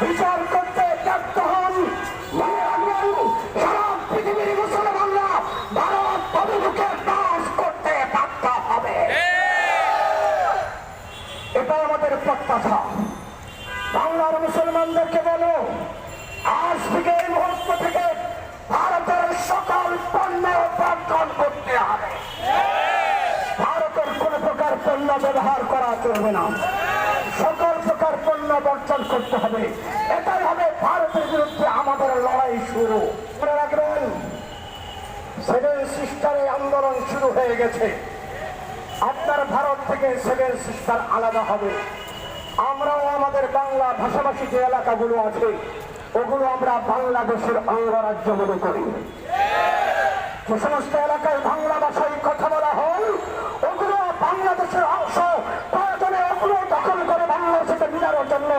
বিচার করতে ব্যর্থ হন। মনে রাখবেন বাংলার মুসলমানদেরকে বলো, আজ থেকে এই মুহূর্ত থেকে ভারতের সকল পণ্য উপার্জন করতে হবে। ভারতের কোন প্রকার পণ্য ব্যবহার করা চলবে না। সকল প্রকার পণ্য বর্জন করতে হবে। এটাই হবে ভারতের বিরুদ্ধে আমাদের লড়াই শুরু। মনে রাখবেন, সেভেন সিস্টারে আন্দোলন শুরু হয়ে গেছে। আপনার ভারত থেকে সেভেন সিস্টার আলাদা হবে। আমরাও আমাদের বাংলা ভাষাভাষী যে এলাকাগুলো আছে, ওগুলো আমরা বাংলাদেশের অঙ্গরাজ্য মনে করি। যে সমস্ত এলাকায় বাংলা ভাষায় কথা বলা হয় জন্য